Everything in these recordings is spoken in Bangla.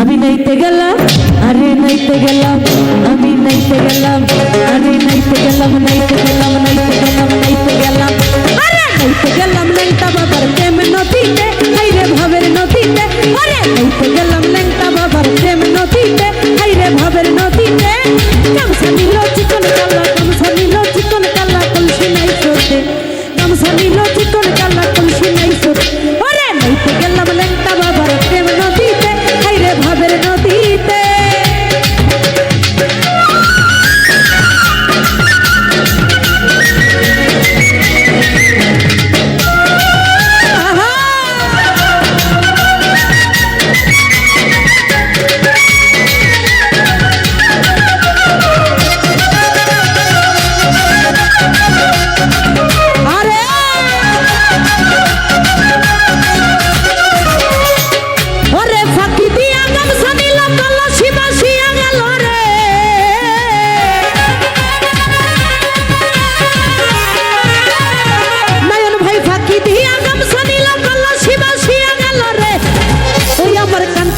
আমি নাইতে গেলাম, আরে নাইতে গেলাম, আমি নাইতে গেলাম, আরে নাইতে গেলাম নাইতে গেলাম নাইতে গেলাম নাইতে গেলাম। আরে নাইতে গেলাম লেংটা বাবার নদীতে ভাবের নদীতে। আরে নাইতে গেলাম নিল চিকন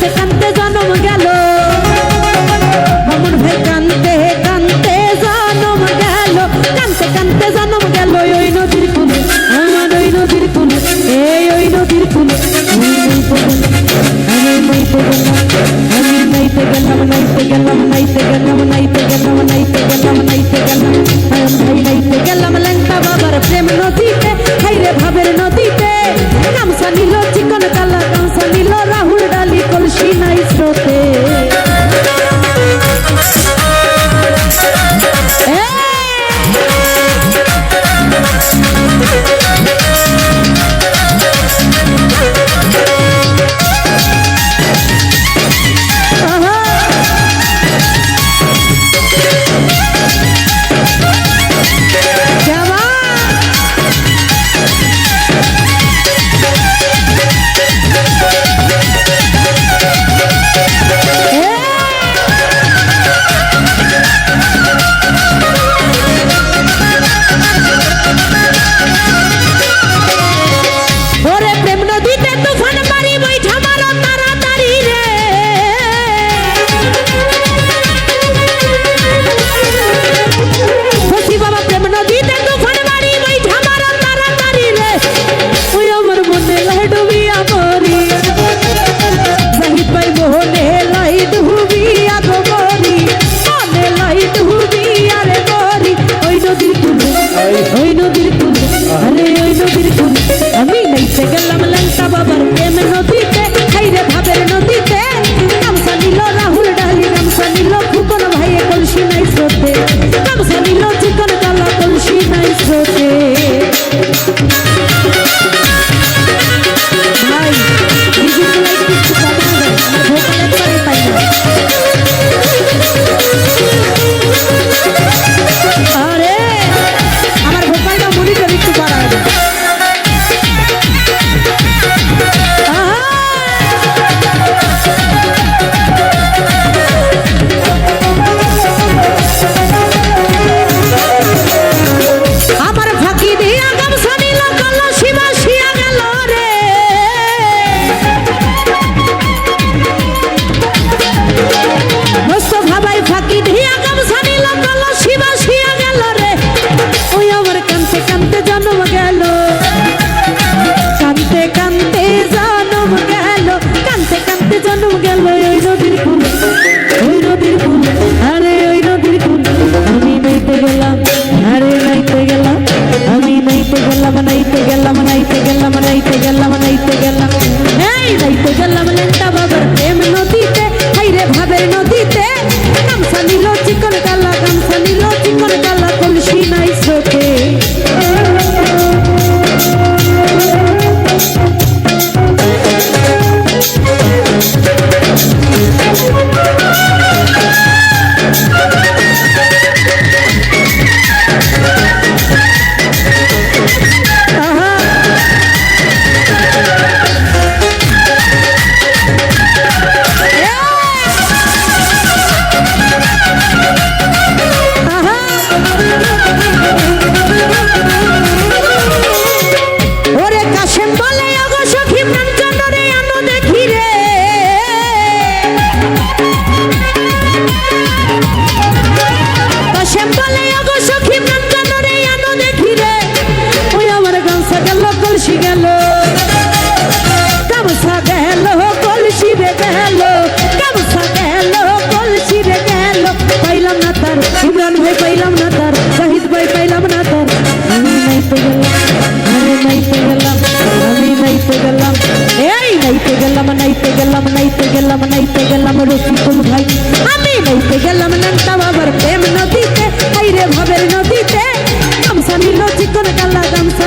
আমার কানতে জন্ম গেল। মামুন ভাই কানতে কানতে জন্ম গেল। কানতে কানতে জন্ম গেল ওই নদীর কুলে। আমার ওই নদীর কুলে, এই ওই নদীর কুলে। আমি নাইতে গেলাম নাইতে গেলাম নাইতে গেলাম নাইতে গেলাম নাইতে গেলাম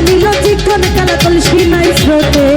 নিল চিকন কালা কলসি নাই স্রোতে।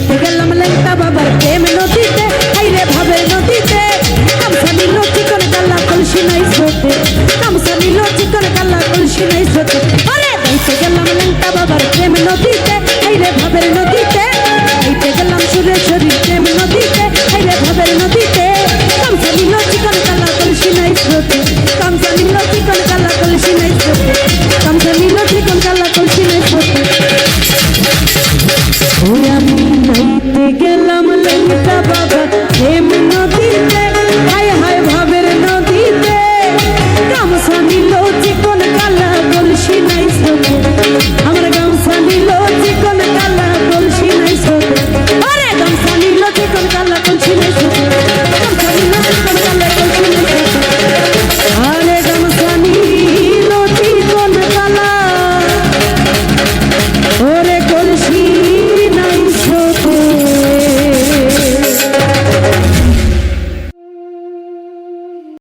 নাইতে গেলাম লেংটা বাবার প্রেম নদীতে। হাইরে ভাবের নদীতে। গামছা নিল চিকন কাল্লা কলসি নাই স্রোতে। গামছা নিল চিকন কাল্লা কলসি নাই স্রোতে। আরে নাইতে গেলাম লেংটা বাবার প্রেম নদীতে। হাইরে ভাবের নদীতে। নাইতে গেলাম সুরেশ্বরীর প্রেম নদীতে। হাইরে ভাবের নদীতে। গামছা নিল চিকন কাল্লা কলসি নাই স্রোতে। গামছা নিল চিকন কাল্লা কলসি নাই স্রোতে। গামছা নিল চিকন কাল্লা কলসি নাই স্রোতে। আমি নাইতে গেলাম লঙ্কা বাবা।